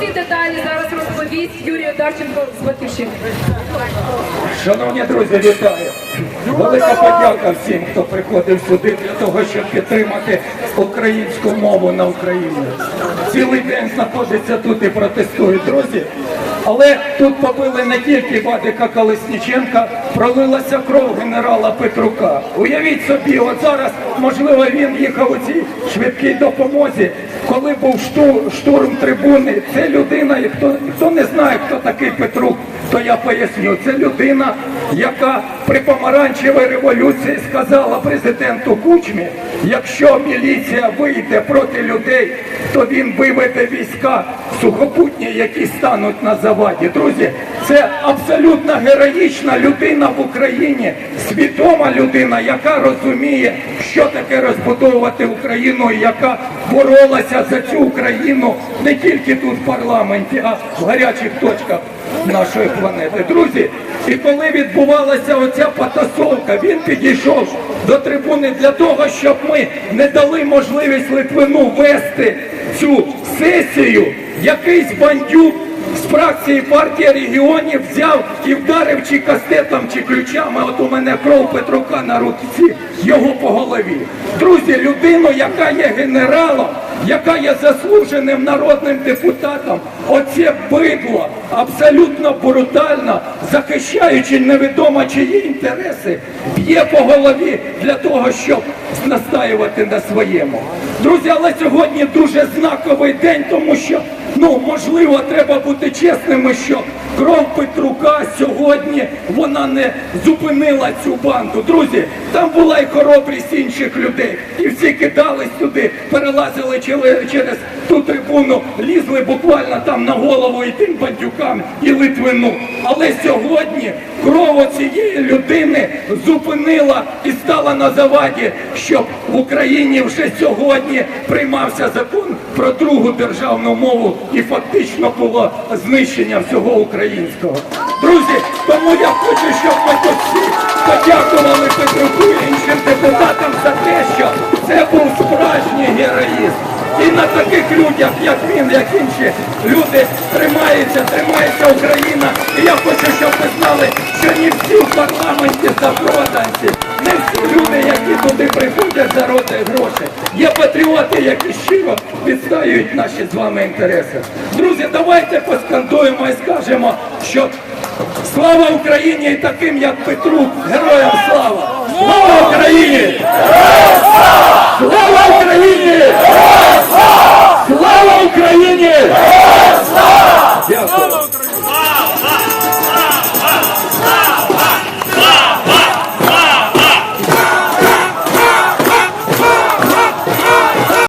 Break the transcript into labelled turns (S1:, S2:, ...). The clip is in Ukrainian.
S1: всі деталі зараз розповість Юрій Одарченко з Батьківщини.
S2: Шановні друзі, вітаю! Велика подяка всім, хто приходив сюди для того, щоб підтримати українську мову на Україні. Цілий день знаходиться тут і протестують, друзі. Але тут побили не тільки Вадика Колесніченка, пролилася кров генерала Петрука. Уявіть собі, от зараз, можливо, він їхав у цій швидкій допомозі, коли був шту- штурм трибуни. Це людина, і хто, хто не знає, хто такий Петрук, то я поясню. Це людина, яка при помаранчевій революції сказала президенту Кучмі, якщо міліція вийде проти людей, то він виведе війська сухопутні, які стануть на заваді. Друзі, це абсолютно героїчна людина в Україні, свідома людина, яка розуміє, що таке розбудовувати Україну, яка боролася за цю Україну не тільки тут в парламенті, а в гарячих точках нашої планети. Друзі, і коли відбувалася оця потасовка, він підійшов до трибуни для того, щоб ми не дали можливість Литвину вести цю сесію. Якийсь бандюк з фракції партії регіонів взяв і вдарив чи кастетом, чи ключами. От у мене кров Петрука на руці, його по голові. Друзі, людину, яка є генералом, яка є заслуженим народним депутатом, оце бидло абсолютно брутально, захищаючи невідомо чиї інтереси, б'є по голові для того, щоб настаювати на своєму. Друзі, але сьогодні дуже знаковий день, тому що ну можливо треба бути чесними, що кров Петрука сьогодні вона не зупинила цю банду. Друзі, там була і хоробрість інших людей, і всі кидались туди, перелазили через ту трибуну, лізли буквально там на голову і тим бандюкам, і Литвину. Але сьогодні кров цієї людини зупинила і стала на заваді, щоб в Україні вже сьогодні приймався закон про другу державну мову і фактично було знищення всього українського. Друзі, тому я хочу, щоб ми тут всі подякували Петру і людях, як він, як інші люди, тримається, тримається Україна. І я хочу, щоб ви знали, що не всі в парламенті запроданці, не всі люди, які туди приходять зароти гроші. Є патріоти, які щиро відстаюють наші з вами інтереси. Друзі, давайте поскандуємо і скажемо, що слава Україні і таким, як Петрук, героям! Слава Слава Україні!